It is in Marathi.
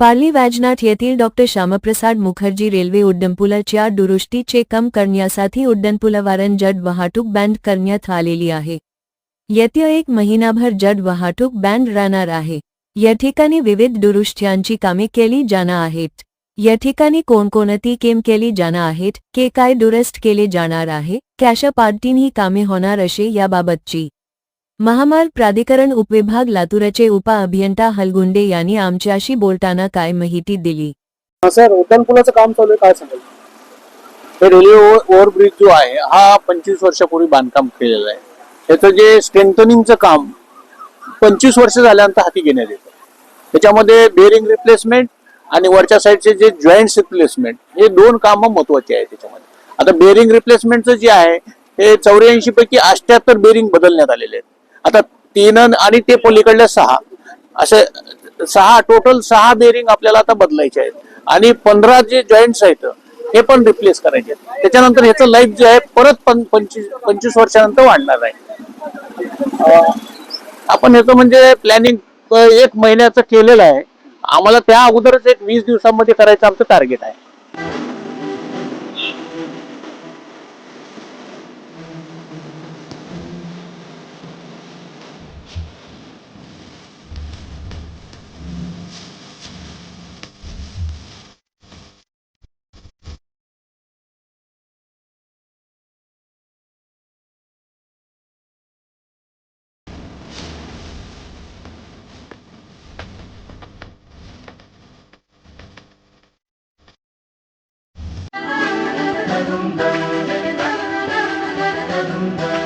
पाली वैजनाथ येथील डॉक्टर श्यामप्रसाद मुखर्जी रेल्वे उड्डनपुलाच्या दुरुस्तीचे कम करण्यासाठी उड्डाणपुलावरून जड वाहतूक बँड करण्यात आलेली आहे. येत्या एक महिनाभर जड वाहतूक बँड राहणार आहे. या ठिकाणी विविध दुरुस्त्यांची कामे केली जाणार आहेत. या ठिकाणी कोणकोणती केम केली जाणार आहेत के काय दुरुस्त केले जाणार आहे कॅशा पार्टीन ही कामे होणार असे याबाबतची महामार्ग प्राधिकरण उपविभाग लातूराचे उपअभियंता हलगुंडे यांनी आमच्याशी बोलताना काय माहिती दिली? हा सर उड्डाणपुलाचं काम चालू आहे काय सांगाल? हे रेल्वे ओव्हरब्रिज जो आहे हा पंचवीस वर्षापूर्वी बांधकाम केलेलं आहे. त्याचं जे स्ट्रेंथनिंगचं काम पंचवीस वर्ष झाल्यानंतर हाती घेण्यात येतं. त्याच्यामध्ये बेरिंग रिप्लेसमेंट आणि वरच्या साईडचे जे जॉईंट्स रिप्लेसमेंट हे दोन कामं महत्वाची आहे त्याच्यामध्ये. आता बेरिंग रिप्लेसमेंटचं जे आहे हे चौऱ्याऐंशी पैकी अष्ट्याहत्तर बेरिंग बदलण्यात आलेले आहेत. आता तीन आणि ते पलीकडल्या सहा. असे सहा टोटल सहा बेरिंग आपल्याला आता बदलायचे आहेत. आणि पंधरा जे जॉईंट्स आहेत हे पण रिप्लेस करायचे आहेत. त्याच्यानंतर ह्याचं लाईफ जे आहे परत पण पंचवीस पंचवीस वर्षानंतर वाढणार आहे. आपण ह्याचं म्हणजे प्लॅनिंग एक महिन्याचं केलेलं आहे. आम्हाला त्या अगोदरच एक वीस दिवसामध्ये करायचं आमचं टार्गेट आहे. da dum da da da dum da